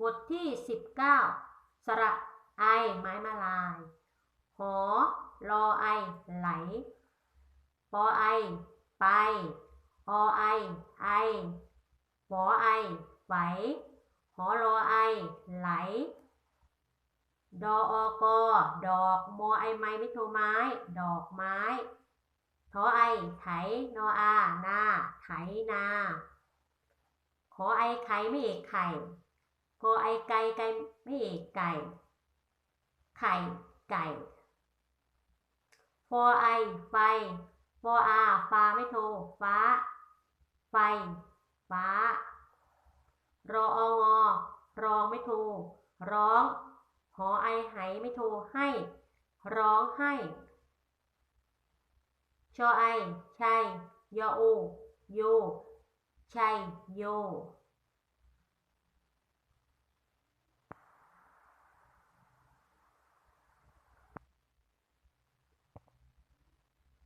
บทที่ 19 สระไอไม้มาลาย หอรอไอไหล ปอไอไป อไอไอฝอไอไหว หอรอไอไหล ดออกอดอกมอไอไม้ม่โทไม้ ดอกไม้ทอไอไถนออา นา ไถนา ขอไอไข่ไม่เอกไข่ กอไอไก่ไก่ไม่เอกไก่ ไข่ไก่ฟอไอไฟฟออาฟ้าไม่โทรฟ้า ไฟ ฟ้ารอองอรองไม่โทรร้อง หอไอไหไม่โทรให้ ร้องให้ ชอไอชัยยอโอโยชัยโย